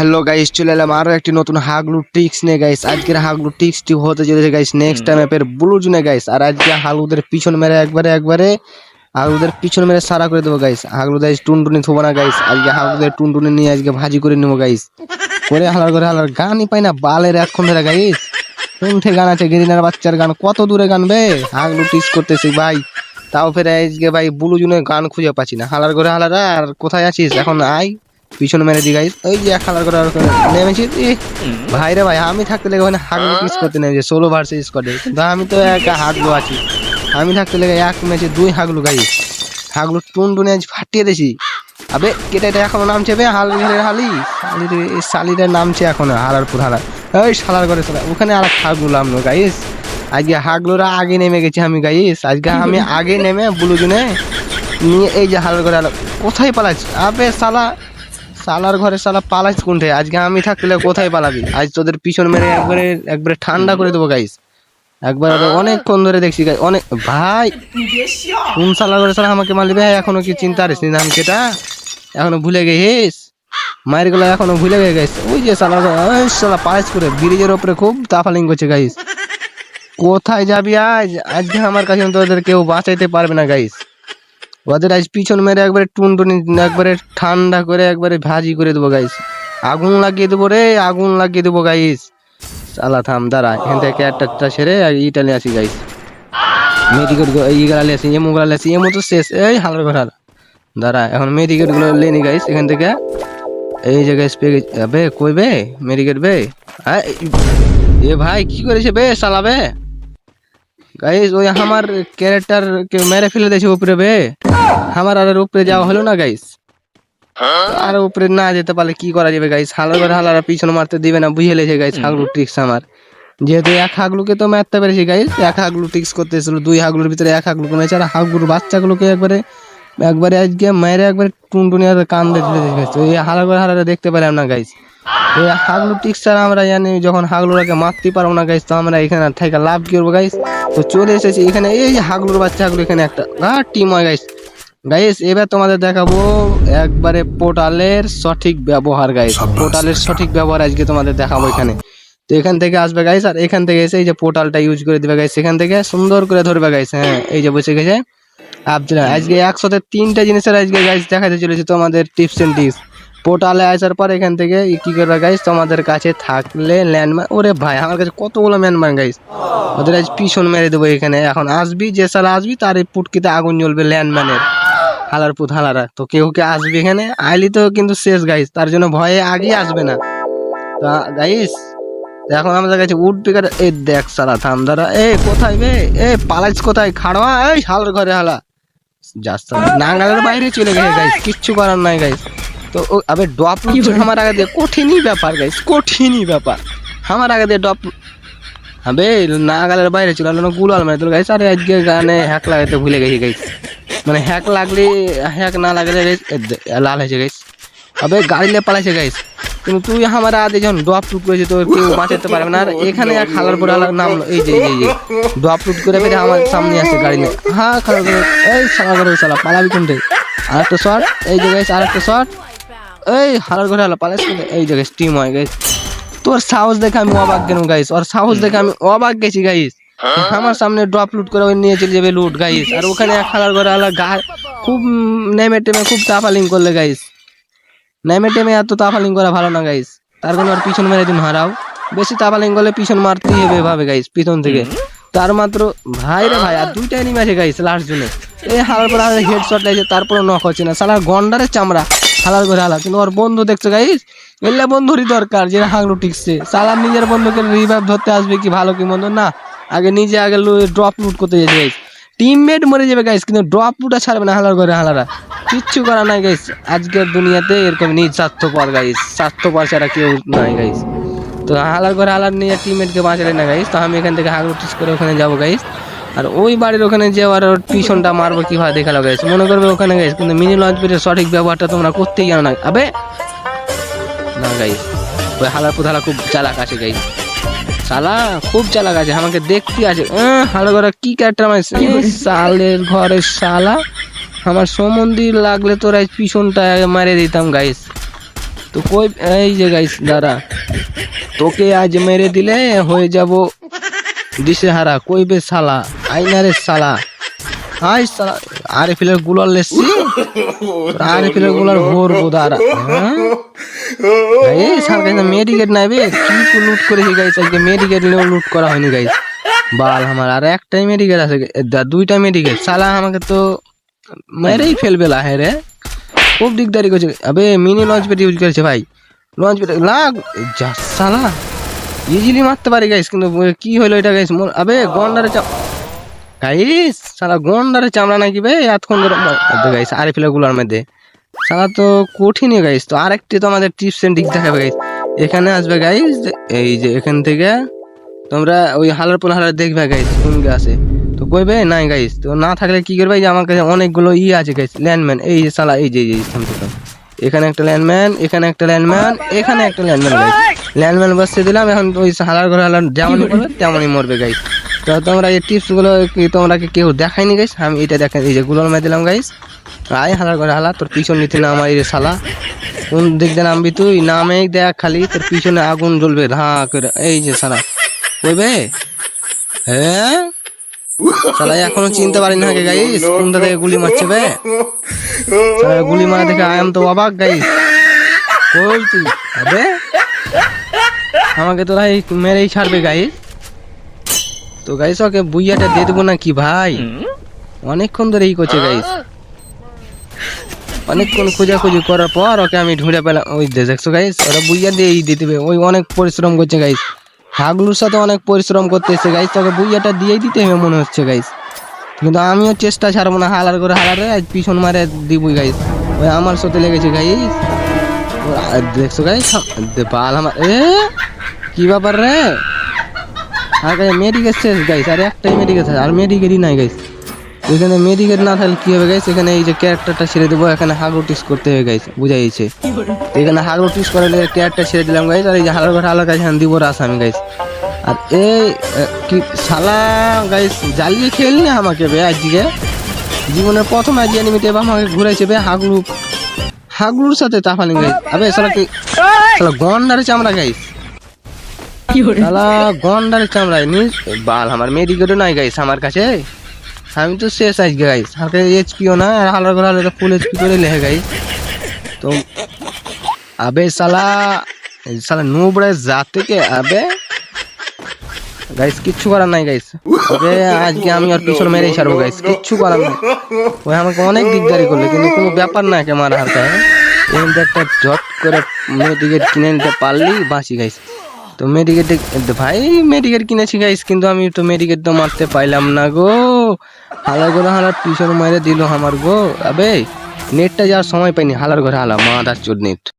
Hello guys চলে এলাম আরও একটি নতুন হাগলু টিক্স নিয়ে গাইস আজকের হাগলু টিক্সটি হতে চলেছে গাইস নেক্সট টাইম অ্যাপের ব্লু জুনে গাইস আর আজকে হাগলুদের পিছন মেরে একবারে একবারে হাগলুদের পিছন মেরে সারা করে দেবো গাইস হাগলুদের টুনটুনি থবো না গাইস আজকে হাগলুদের টুনটুনি নিয়ে আজকে ভাজি করে নেব গাইস করে হালার করে হালার গানই পাই না, বালের এখন ধরে গাইস কোনঠে গান আছে, গেরিনার বাচ্চার গান। কত দূরে গানবে হাগলু টিক্স করতেছি, ভাই। তাও ফের আজকে, ভাই ব্লু জুনে গান খুঁজে পাচ্ছি না। হালার, করে হালারা, আর কোথায় আছিস? এখন আয়। পিছনে মেরে দি গাইস ওই যে এক হালার করে আর করে নেমেছি ভাই রে ভাই আমি থাকতে লেগে ওখানে হাগলু পিস করতে নেমেছি ষোলো ভার্সেস স্কোয়াডে কিন্তু আমি তো একা হাগলু আছি। আমি থাকতে লেগে এক ম্যাচে দুই হাগলু গাইস হাগলু টুন টুনে আজ ফাটিয়ে দিয়েছি। আবে কেটে এটা এখনও নামছে বে হাল হালি। এই শালিটা নামছে এখনও হালারপুর হালা ওই শালার করে শালা ওখানে আর হাগলু নামলো গাইস আজকে হাগলুরা আগে নেমে গেছি আমি গাইস আজকে আমি আগে নেমে ব্লু জুনে নিয়ে এই যে হালার করে হালা কোথায় পালাচ্ছি? আবে শালা। সালার ঘরে সালা পালাইছ কোনঠে? আজকে আমি থাকলে কোথায় পালাবি? আজ তোদের পিছন মেরে একবারে একবারে ঠান্ডা করে দেবো গাইস একবার অনেকক্ষণ ধরে দেখছি গাইস অনেক ভাই, কোন সালার ঘরে সালা আমাকে মারলি? ভাই, এখনও কি চিন্তা আরিস নাম কেটা? এখনও ভুলে গেছিস? মায়েরগুলো এখনও ভুলে গে গাইস ওই যে সালার সালা পালাইছ করে। ব্রিজের ওপরে খুব তাফালিং করছে গাইস কোথায় যাবি আজ? আজকে আমার কাছে তোদের কেউ বাঁচাইতে পারবে না গাইস ওদের আজ পিছন মেরে একবারে টুনটুনি, একবারে ঠান্ডা করে একবারে ভাজি করে দেবো গাইস আগুন লাগিয়ে দেবো রে, আগুন লাগিয়ে দেবো গাইস সালা থাম, দাঁড়া, এখান থেকে একটা সেরে আর ইটালি আসি গাইস মেডিকেট ইগালে আসি এমু গালে আসি এমু তো শেষ, এই হালার ঘর দাঁড়া, এখন মেডিকেটগুলো লেনি গাইস এখান থেকে। এই যে গাইস পেয়ে গেছি। বে, কই বে? মেডিকেট বে? এ ভাই, কি করেছে বে সালা বে? গাইস ওই আমার ক্যারেক্টার কে মেরে ফেলে দিয়েছে উপরে, বে। আমার আর উপরে যাওয়া হলো না গাইস আর উপরে না যেতে পারলে কি করা যাবে গাইস হালার করে হালারা পিছনে মারতে দিবে না, বুঝে লেছে গাইস হাগলু ট্রিক্স আমার। যেহেতু এক হাগলুকে তো মারতে পেরেছি গাইস এক হাগলু ট্রিক্স করতে এসেছিল দুই হাগলুর ভিতরে এক হাগলু কমেছে আর হাগলুর বাচ্চাগুলোকে একবারে একবারে আজকে মেরে একবারে টুনটুনি আর কান্দে ঢেলে দিয়েছে গাইস এই হালার করে হালারা দেখতে পেলাম না গাইস এই হাগলু টিক্স ছাড়া আমরা জানি, যখন হাগলুরাকে মারতে পারব না গাইস তো আমরা এখানে থেকে লাভ কি করব গাইস তো চলে এসেছি, এখানে এই হাগলুর বাচ্চা হাগলু এখানে একটা হ্যাঁ টিম হয় গাইস গাইস এবার তোমাদের দেখাবো একবারে পোর্টালের সঠিক ব্যবহার গাইস পোর্টালের সঠিক ব্যবহার আজকে তোমাদের দেখাবো এখানে। তো এখান থেকে আসবে গাইস আর এখান থেকে এসে এই যে পোর্টালটা ইউজ করে দিবে গাইস এখান থেকে সুন্দর করে ধরবে গাইস হ্যাঁ এই যে বসে গেছে। আবদুল্লাহ আজকে একসাথে তিনটা জিনিসের আজকে গাইস দেখাতে চলেছে তোমাদের টিপস এন্ড টিপস পোর্টালে আসার পর এখান থেকে কি করবে গাইস তোমাদের কাছে থাকলে ল্যান্ডমার্ক ওরে ভাই আমার কাছে কতগুলো ল্যান্ডমার্ক গাইস ওদের আজ পিছন মেরে দেবো এখানে। এখন আসবি যে সালা আসবি তার এই পুটকিতে আগুন জ্বলবে ল্যান্ডম্যানের হালার পুত হালারা। তো কেউ কে আসবে এখানে? আইলি তো কিন্তু শেষ গাইস তার জন্য ভয়ে আগে আসবে না। তো গাইস এখন আমাদের কাছে উড পিকার এই দেখ সারা থাম দাঁড়া এ কোথায় বে? এ পালাইছ কোথায়? খাড়োয়া এই হালার ঘরে হালা। যাস নাঙ্গালের বাইরে চলে গেছে গাইস কিচ্ছু করার নাই গাইস তো আবে ডপ আমার আগে দিয়ে। কঠিনই ব্যাপার গাইস কঠিনই ব্যাপার। আমার আগে দিয়ে ডপ আবে নাগালের বাইরে না গুলাল মারে তোর গাইস আরে আজকে গানে হ্যাক লাগাতে ভুলে গেছি গাইস মানে হ্যাক লাগলে হ্যাক না লাগলে লাল হয়েছে গাইস আবে, গাড়ি নিয়ে পালাইছে গাইস কিন্তু তুই আমার আগে যখন ড্রপ টুট করেছে তোর কেউ বাঁচাতে পারবে না। আর এখানে এক হালার পর হালার নাম এই যে এই যে ড্রপ টুট করে ফেলে আমার সামনে আসছে গাড়ি নিয়ে। হ্যাঁ খারাপ এই সালা করে সালা পালাবি কোনটে আর একটা শট এই যে গাইস আর একটা শট এই হালার করে হালা পালাইছে? এই যে গাইস টিম হয় গাইস তোর সাহস দেখে আমি অবাক গেলাম গাইস ওর সাহস দেখে আমি অবাক গেছি গাইস আমার সামনে ড্রপ লুট করে নিয়ে চলে যাবে লুট গাইস আর ওখানে হালার করে হালা গা খুব নেমে টেমে খুব তাফালিং করলে গাইস নেমে টেমে এত তাফালিং করা ভালো না গাইস তার কোনো আর পিছন মেরে তুমি হারাও। বেশি তাফালিং করলে পিছন মারতেই হবে ভাবে গাইস পিছন থেকে। তার মাত্র ভাই রে ভাই, আর দুইটা এনিমি আছে গাইস লাস্ট জুনে। এই হালার পর হালার হেড শট লাগছে তারপরে নক হচ্ছে না। সালার গন্ডারের চামড়া, হালার করে হালা কিন্তু ওর বন্ধু দেখছ গাইস এলে বন্ধুরই দরকার, যে হাগলু টিকছে। সালার নিজের বন্ধুকে রিভাইভ ধরতে আসবে কি, ভালো কি, মন্দ? না। আগে নিজে আগে ড্রপ লুট করতে যেতে গাইস টিমমেট মরে যাবে গাইস কিন্তু ড্রপ লুটা ছাড়বে না, হালার করে হালারা। কিচ্ছু করা নাই গাইস আজকের দুনিয়াতে এরকম নিজ স্বার্থপর গাইস স্বার্থপর ছাড়া কেউ নাই গাইস তো হালার করে হালার নিয়ে টিমমেটকে বাঁচালে না গাইস তো আমি এখান থেকে হাগলু টিস করে ওখানে যাব গাইস আর ওই বাড়ির ওখানে যে আর পিছনটা মারবো কীভাবে দেখাল গাইস মনে করবে ওখানে গাইস কিন্তু মিনি লঞ্চ পেটের সঠিক ব্যবহারটা তোমরা করতেই জানো না। আবে! না গাইস ওই হালার পুত হালা খুব চালাক আছে গাইস শালা, খুব চালাক আছে, আমাকে দেখতে আছে। হালা ঘরে কি ক্যারেক্টার আমার সালের ঘরে শালা, আমার সমন্দির লাগলে তোর আজ পিছনটা মারে দিতাম গাইস তো কই, এই যে গাইস দাঁড়া। তোকে আজ মেরে দিলে হয়ে যাব দিশেহারা, কইবে সালা আইনারে সালা হাই সালা আরে ফিলেরগুলার লেসছি আরে ফিলেরগুলার ভোর বোদারা হ্যাঁ? এই সার মেডিকেট নাই বে। কি লুট করেছি গাইস, আজকে মেডিকেট নিয়েও লুট করা হয়নি, গাইস। বাল আমার, আর একটাই মেডিকেট আছে দুইটা মেডিকেট সালা আমাকে তো মেরেই ফেলবে লাহে রে। খুব দিকদারি করছে। আবে মিনি লঞ্চ পেট ইউজ করেছে ভাই। লঞ্চ পেট লাগ, যা সালা ইজিলি মারতে পারি, গাইস, কিন্তু কি হলো এটা, গাইস? আবে, গন্ডারে চাপ গাইস সালা গন্ডারে চামড়া নাকি বে, এতক্ষণ ধরে, গাইস, আরে ফেলে গুলার মধ্যে। সালা তো কঠিনই গাইস তো আরেকটি তো আমাদের টিপস এন্ড দিক দেখাবে গাইস এখানে আসবে গাইস এই যে এখান থেকে তোমরা ওই হালার পোল হালার দেখবে গাইস কোন আছে তো কইবে, নাই গাইস তো না থাকলে কি করবে? যে আমার কাছে অনেকগুলো ই আছে গাইস ল্যান্ডম্যান এই যে সালা এই যে, এই এখানে একটা ল্যান্ডম্যান এখানে একটা ল্যান্ডম্যান এখানে একটা ল্যান্ডম্যান ল্যান্ডম্যান বসতে দিলাম, এখন ওই হালার ঘরে হালার যেমনই করবে, তেমনই মরবে গাইস তো তোমরা এই টিপসগুলো তোমরা কেউ দেখায়নি গাইস আমি এটা দেখেন এই যে গুলোর মেয়ে দিলাম গাইস আয় হালার ঘরে হালা তোর পিছন নিতে না আমার শালা। কোন দিক দিয়ে নামবি তুই? নামে দেখ খালি তোর পিছনে আগুন জ্বলবে ধা করে। এই যে শালা। কইবে হ্যাঁ? শালা এখনও চিনতে পারি না কে গাইস কোনটা থেকে গুলি মারছে বে? গুলি মারা দেখে আয়াম তো অবাক গাইস কই তুই? আবে? আমাকে তোরা এই মেরেই ছাড়বে গাইস তো গাইস ওকে বুইয়াটা দিয়ে দেবো না কি ভাই অনেকক্ষণ ধরে এই করছে গাইস অনেকক্ষণ খোঁজাখুঁজি করার পর ওকে আমি ঢুঁড়ে পেলাম। ওই দেখছ গাইস ওরা বুইয়া দিয়ে দিয়ে দিবে ওই অনেক পরিশ্রম করছে গাইস হাগলুর সাথে অনেক পরিশ্রম করতে এসে গাইস তোকে বুইয়াটা দিয়েই দিতে হবে, মনে হচ্ছে গাইস কিন্তু আমিও চেষ্টা ছাড়বো না, হালার করে হালারে আজ পিছন মারে দিবই গাইস ওই আমার সাথে লেগেছে গাইস দেখছ গাইস পাল আমার। এ, কি ব্যাপার রে? আর গাইস মেডিকেট শেষ গাইস আর একটাই মেডিকেট আছে আর মেডিকেটই নাই গাইস এখানে মেডিকেট না থাকলে কি হবে গাইস এখানে এই যে ক্যারেক্টারটা ছেড়ে দেবো এখানে হাগরোটিস করতে হবে গাইস বুঝাইছে? এখানে হাগরোটিস করে ক্যারেক্টার ছেড়ে দিলাম গাইস আর এই যে হালকা হালার কাছে দিব রাস আমি গাইস আর এই কি শালা গাইস জ্বালিয়ে খেলনি আমাকে বে আজকে? জীবনের প্রথম আজ এবার আমাকে ঘুরাইছে বে হাগলু হাগলুর সাথে তাফানি গাইস আবে শালা কি শালা গন্ডারে চামড়া গাইস শালা গন্ডারে চামড়ায় নিস বাল আমার মেডিকেটও নাই গাইস আমার কাছে। আমি তো শেষ আজকে গাইস হালকা এইচপিও না, আর হালার করে হালকা ফুল এইচপি করে লেহে গাইস তো, আবে এই শালা নুবড়ে যাতে কে আবে। গাইস কিচ্ছু করার নাই গাইস ওকে আজকে আমি ওর পিছন মেরেই ছাড়বো গাইস কিচ্ছু করার নাই। ওই আমাকে অনেক দিকদারি করল, কিন্তু কোনো ব্যাপার না কে মারা হালকায় এমনি একটা ঝট করে মেডিকেট কিনে নিতে পারলি, বাঁচি গাইস তো মেডিকেট ভাই মেডিকেট কিনেছি গাইস কিন্তু আমি তো মেডিকেট তো মারতে পাইলাম না গো। হালার ঘরে হালার পিছন মারে দিল আমার গো। আবে, নেটটা যাওয়ার সময় পাইনি, হালার ঘরে হালা মা দার চোর নেট।